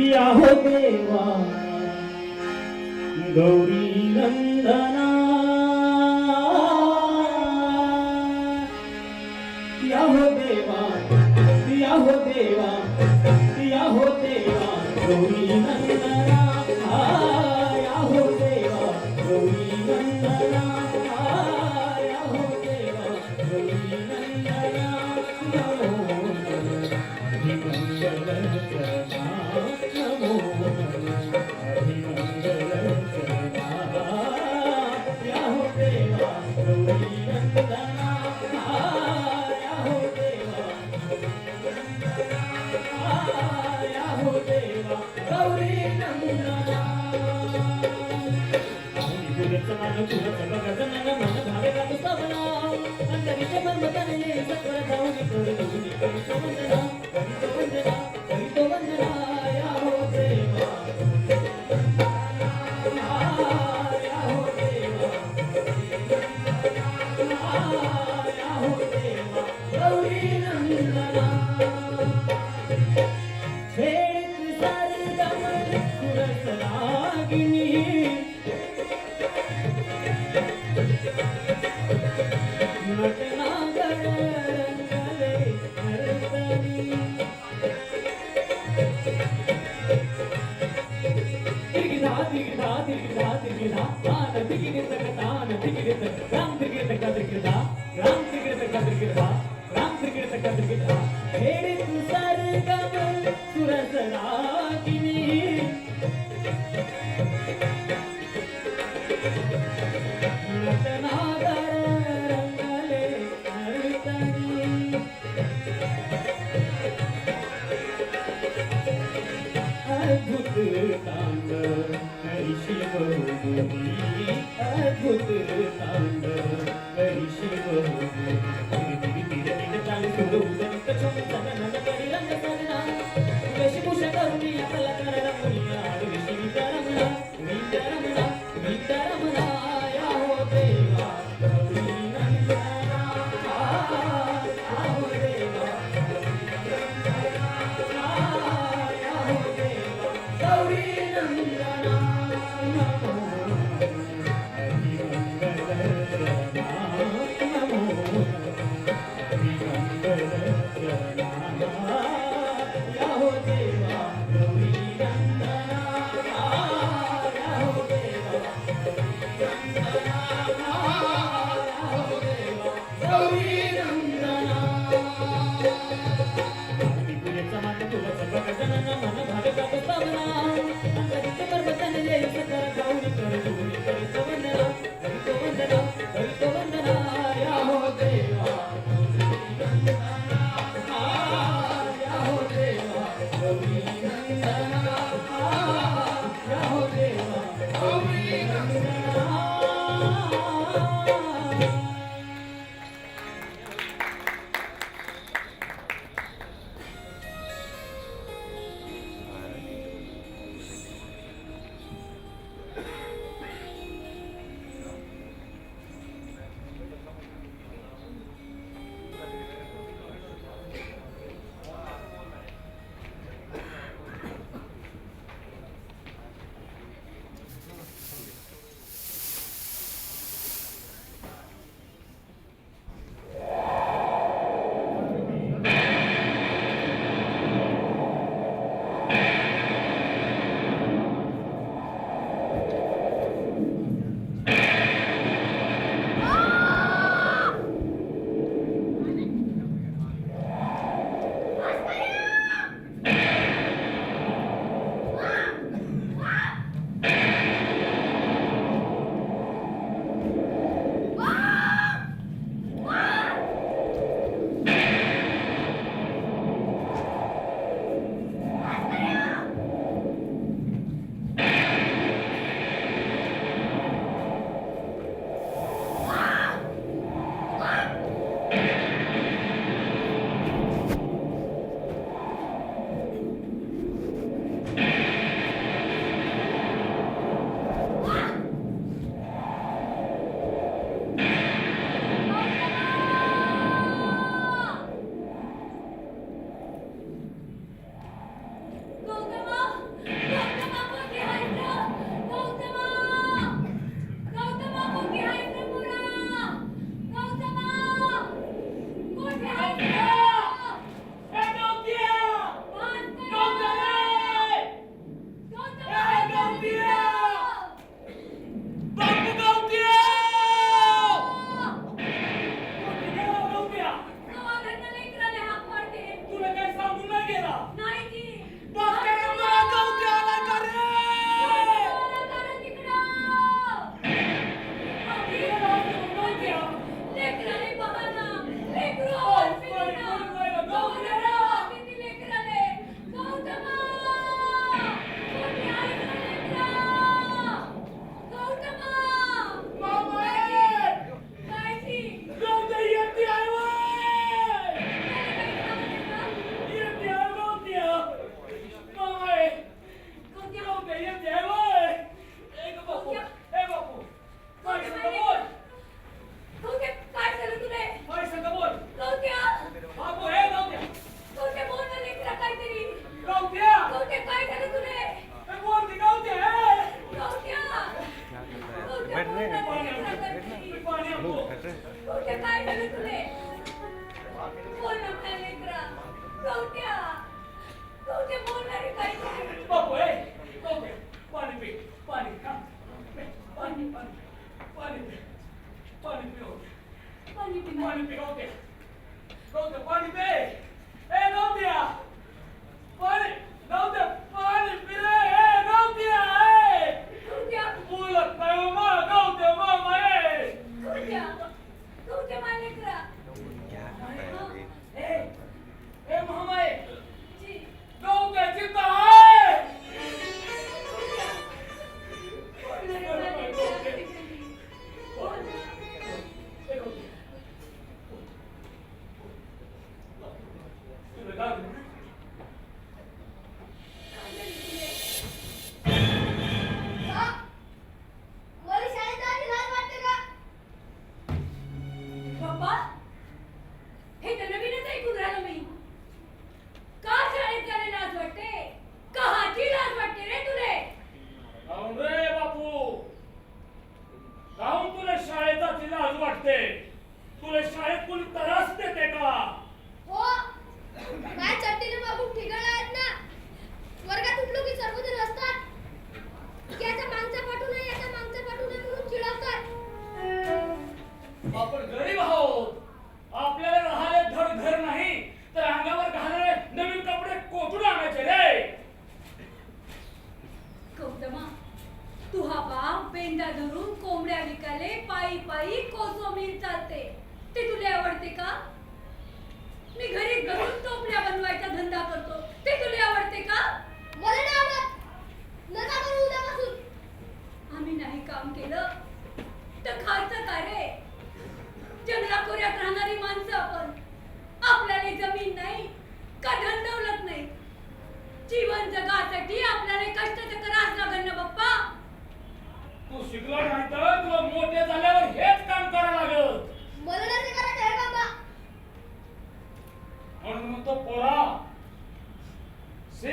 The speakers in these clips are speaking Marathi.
या हो देवा. गौरी नंदना. या हो देवा. या हो देवा. या हो देवा. गौरी नंदना.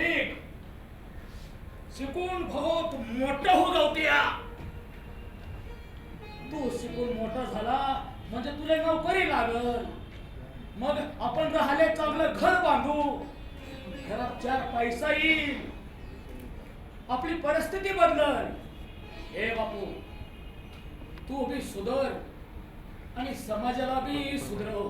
सैनिक शिकून खूप मोठ हो गवत्या तू शिकून मोठा झाला म्हणजे तुला नोकरी लागल. मग आपण राहिले चांगलं घर बांधू. घरात चार पैसा येईल. आपली परिस्थिती बदलल. हे बापू तू बी सुधर आणि समाजाला बी सुधरव.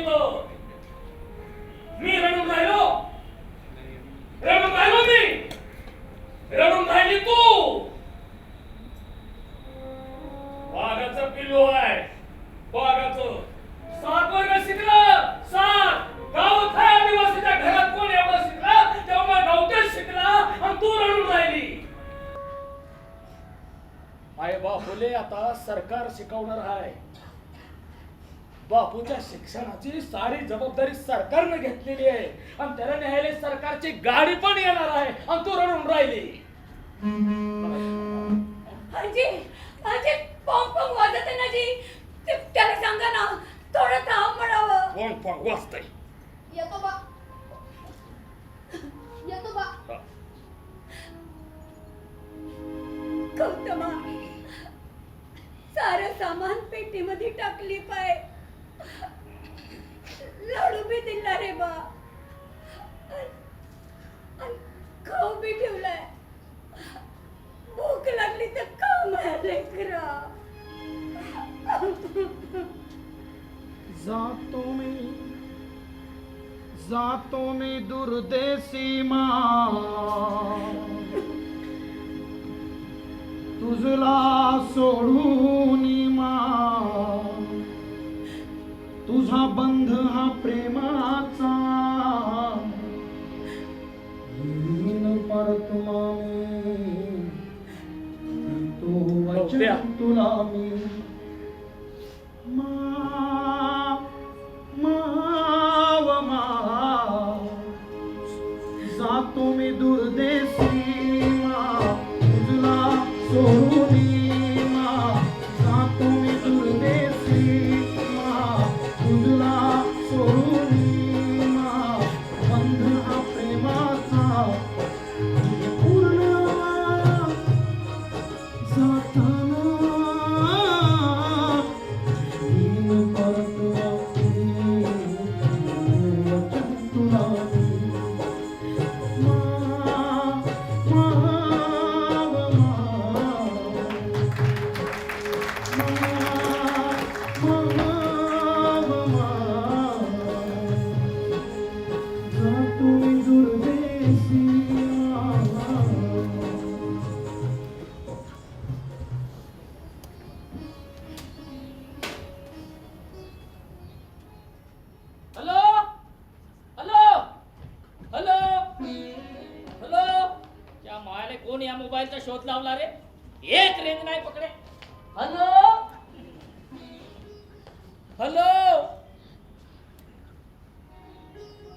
नाही मी रडून राहिलो रडून राहिलो मी रडून राहिली तू आहे वाघाच सात वर्ग शिकलं सात गाव काय आदिवासीच्या घरात कोण एवढं शिकलं तेव्हा गावतेच शिकला आणि तू रडून राहिली आई बा फुले आता सरकार शिकवणार आहे बापूच्या शिक्षणाची सारी जबाबदारी सरकारने घेतलेली आहे. आणि त्याला न्यायला सरकारची गाडी पण येणार आहे. आणि तू रडून राहिली. आजी आजी पॉंग पॉंग वाजत आहे ना जी ते- त्याला सांगा ना थोडं थांब म्हणावं. कोण पण वाचतय येतो बा. येतो बा. गौतमा सारं सामान पेटीमध्ये टाकली पाय. मी दुर्देशी मा. तुझला सोडून मा तुझा बंध हा प्रेमाचा. परतुला मी तो. वचन तुला मा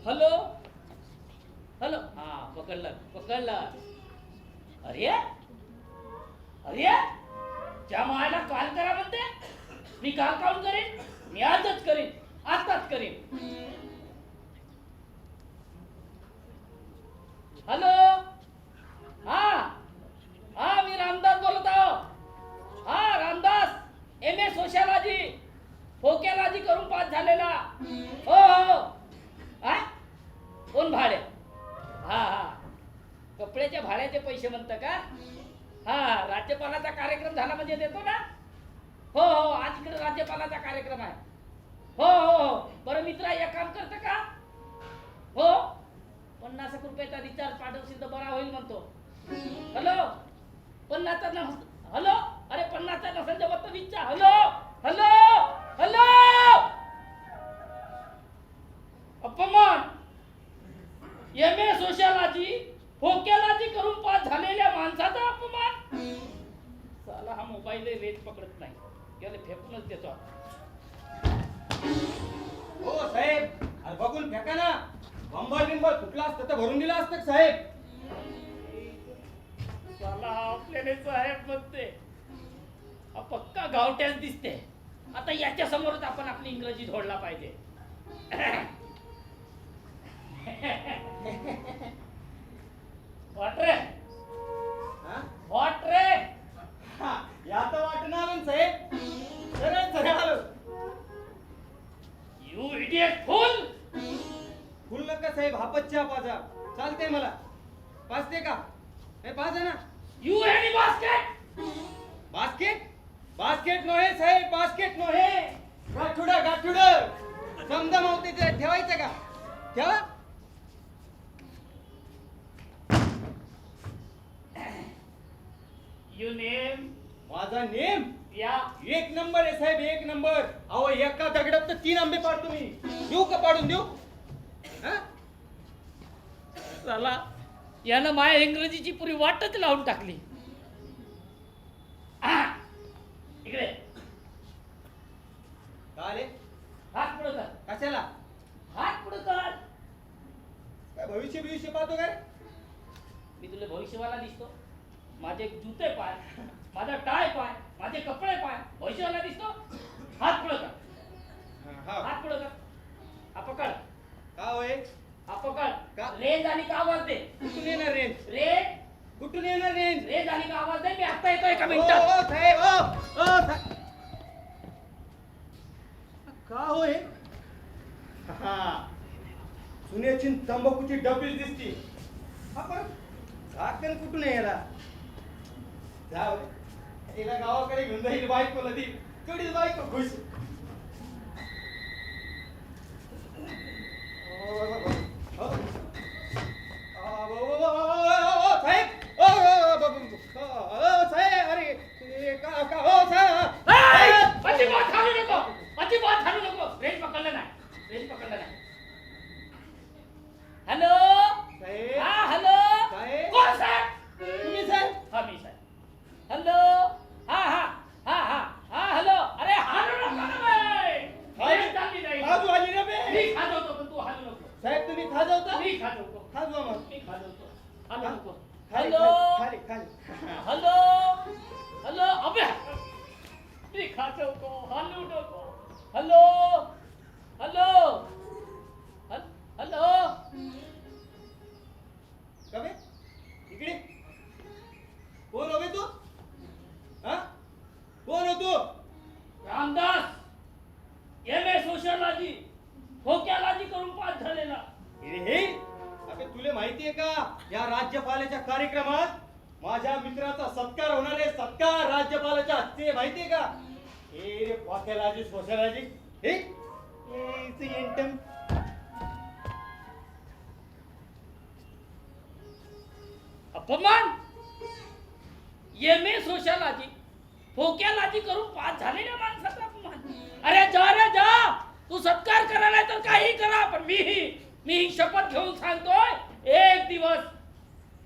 हॅलो? हॅलो? हा पकडलं पकडलं. अरे? अरे? त्या मायाला काल करा म्हणते मी काल काऊन करीन? मी आजच करीन आताच करीन. हॅलो? हा हा मी रामदास बोलत आहो. हा रामदास एम ए सोशलॉजी फोकेलॉजी करून पास झालेला. हो हो. कोण भाडे? हा हा. कपड्याच्या भाड्याचे पैसे म्हणतं का? हा राज्यपालाचा कार्यक्रम झाला म्हणजे देतो ना? हो हो आज इकडे राज्यपालाचा कार्यक्रम आहे. हो हो हो. बरं मित्रा एक काम करतं का? हो? पन्नास रुपयाचा रिचार्ज पाठवशील तर बरा होईल म्हणतो. हॅलो? पन्नासचा न हॅलो? अरे पन्नासचा नसेल जमत तर विचार हॅलो? हॅलो? हॅलो? अपमान! एम ए सोशलॉजी फोकेलॉजी करून पास झालेल्या माणसाचा अपमान? साला हा मोबाईल रेंज पकडत नाही. याला फेकूनच देतो आता. हो साहेब. अरे बघून फेका ना. बंबल बिंबल फुटला असतं तर भरून दिलं असतं साहेब? साला हा आपल्याला साहेब म्हणते हा पक्का गावठ्याच दिसते आता याच्या समोरच आपण आपली इंग्रजी धोडला पाहिजे. आला यानं माया इंग्रजीची पुरी वाटच लावून टाकली. इकडे. काय हात पुढे कर. कशाला? हात पुढे कर. काय भविष्य भविष्य पाहतो काय? मी तुला भविष्यवाला दिसतो. माझे जुते पाय माझा टाय पाय माझे कपडे पाय भविष्यवाला दिसतो. हात पुढे कर. हात पुढे कर. हा पकड. का होय? का? पकड. रेंज आणि का आवाज दे? कुठून येणार रेंज? रेंज? कुठून येणार रेंज? रेंज आणि का आवाज दे? मी आता येतो एका ओ, मिनिटात. ओ, साहेब ओ, ओ, सा- का होय हा? सुनेची तंबाखूची डबी दिसती. हा झाकण कुठून आहे याला? जाऊ दे. हिला गावाकडे घेऊन जाईल बायकोला ती तेवढीच बायको खुश. ओ, ओ, ओ, ओ, ओ, ओ, साहेब ओ, ओ, ओ, ओ, ओ, साहेब अरे ए, का का ओ साहेब ए, अजिबात हालू नको अजिबात हालू नको रेंज पकडलं नाही रेंज पकडलं नाही हॅलो साहेब हा हॅलो साहेब. कोण साहेब तुम्ही साहेब हा मी साहेब हॅलो हा हा हा हा हा हॅलो अरे हालू नको ना बे. रेंज चालली नाही. खाजू आली ना बे मी खाजवतो पण तू हालू नको साहेब तुम्ही खाजवता मी खाजवतो खाजवा मग मी खाजवतो हालू नको खाली हॅलो खाली खाली हॅलो हॅलो अबे मी खाजवतो हालू नको हॅलो हॅलो हॅल- हॅलो का बे इकडे कोण हो बे तू हा कोण हो तू रामदास एम ए सोशलॉजी खोक्यालाजी करून पास झालेला हे हे अबे तुले माहितीये का या राज्यपालाच्या कार्यक्रमात? माझ्या मित्राचा सत्कार होणार आहे. सत्कार राज्यपालाच्या हस्ते माहितीये का? हे रे वाक्यालाजी सोशलाजी हे इंटम अपमान? M A sociology. खोक्यालाजी करून पास झालेल्या माणसाचा अपमान. अरे जा रे जा. तू सत्कार करायला तर काही करा पण मी मी ही शपथ घेऊन सांगतोय. एक दिवस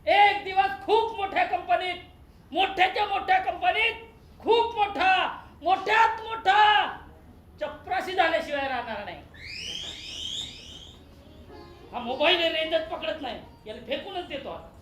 एक दिवस खूप मोठ्या कंपनीत मोठ्याच्या मोठ्या कंपनीत खूप मोठा मोठ्यात मोठा चपराशी झाल्याशिवाय राहणार नाही. हा मोबाईल रेंजच पकडत नाही. याला फेकूनच देतो आता.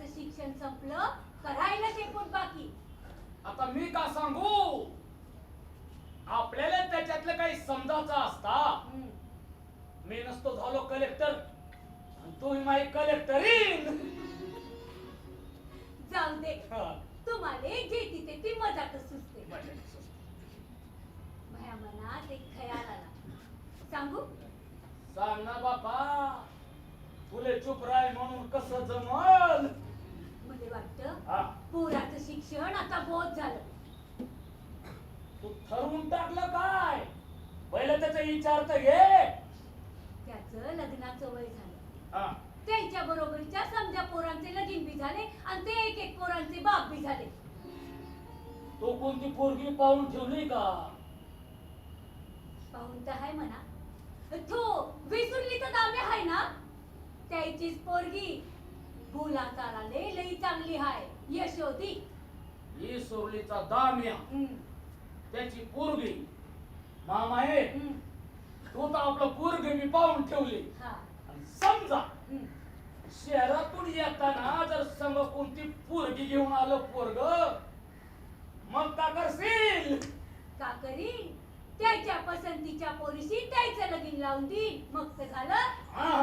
पोराचं शिक्षण संपलं करायला शेपूट बाकी. आता मी का सांगू? आपल्याला त्याच्यातलं काही समजायचं असता. हम्म, मी नसतो झालो कलेक्टर तुम्ही माझी कलेक्टरीन जाऊ दे. तुम्हाला जे तिथे ती मजाकच सुचते. माझ्या मनात एक खयाल आला. सांगू? सांग ना बापा. तुले चुप राय म्हणून कसं जमल? मला वाटतं पोराचं शिक्षण आता बोध झालं. तू ठरवून टाकलं काय? पहिलं त्याचा विचार तर घे. त्याचं लग्नाचं वय झालं. हा. त्यांच्या बरोबरच्या समजा पोरांचे लगीन बी झाले आणि ते एक एक पोरांचे बाप बी झाले. तो कोणती पोरगी पाहून ठेवली का? पाहून तर आहे म्हणा. तो विसरली तर दामे आहे ना? त्याचीच पोरगी. बोला चालाले लई चांगली हाय. यशोदी. ही सोरलीचा दाम्या. हम्म, त्याची पोरगी. मामा हे तू तर आपलं पोरग मी पाहून ठेवली. हा, आणि समजा. शहरातून येताना जर संग कोणती पोरगी घेऊन आलं पोरग मग का करशील? का करीन? त्याच्या पसंतीच्या पोरीशी त्याचं लगीन लावून देईन मग तर झालं. हा.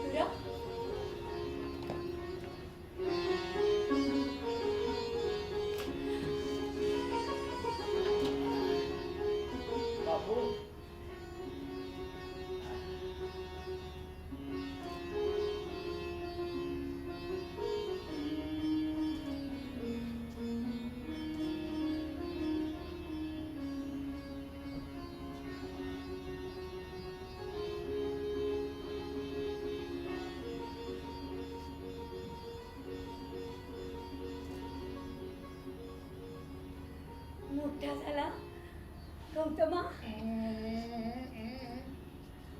मोठा झाला. गौतमा.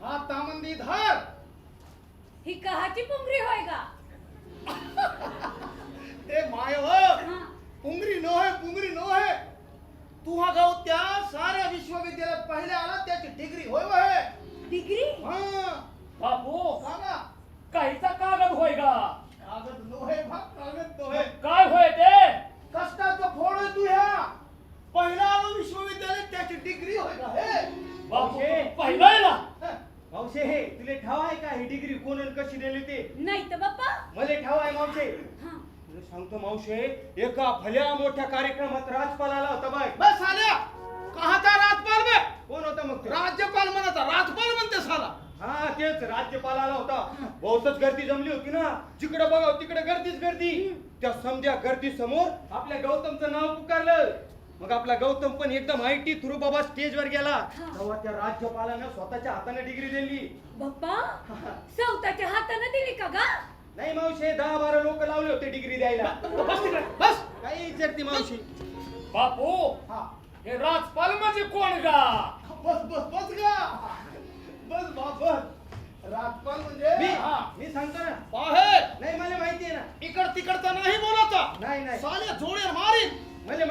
हा तामंदी धर. ही कहाची पुंगरी होय का ए माय हो. पुंगरी नो है पुंगरी नो है तू हा गाव त्या साऱ्या विश्वविद्यालयात पहिले आला त्याची डिग्री होय व हे डिग्री? हा. बापू सांगा. काहीचा कागद होय का कागद नो है भाग कागद नो है काय होय ते? कष्टाचं फोड तू ह्या. पहिला आलो विश्वविद्यालय त्याची डिग्री होय का हे! बापू मावशे. पहिला आहे ना? मावशे हे तुले ठाव आहे का? ही डिग्री कोण आणि कशी दिली ते नाही तर बाप्पा. मले ठाव आहे मावशे. हा. तुला सांगतो मावशे एका भल्या मोठ्या कार्यक्रमात राजपाल आला होता बाय. बस आल्या कहाचा राजपाल बे? कोण होता मग राज्यपाल म्हणाचा राजपाल म्हणते साला. हा तेच राज्यपाल आला होता. बहुतच गर्दी जमली होती ना? जिकडे बघा तिकडे गर्दीच गर्दी. त्या समध्या गर्दी समोर आपल्या गौतमचं नाव पुकारलं. मग आपला गौतम पण एकदम आयटी थ्रू बाबा स्टेजवर गेला. तेव्हा त्या राज्यपालानं स्वतःच्या हाताने डिग्री दिली. बाप्पा स्वतःच्या हाताने दिली का गा? नाही मावशी दहा बारा लोक लावले होते डिग्री द्यायला. बस तिकडे बस. काही विचारती मावशी. बापू हा. हे राजपाल म्हणजे कोण गा? बस बस बस गा. बस बा बस. राजपाल म्हणजे मी हा. मी सांगतो ना. बाहेर. नाही मला माहिती आहे ना. इकड तिकडचा नाही बोलायचा. नाही नाही. साल्या जोड्या मारीन. मला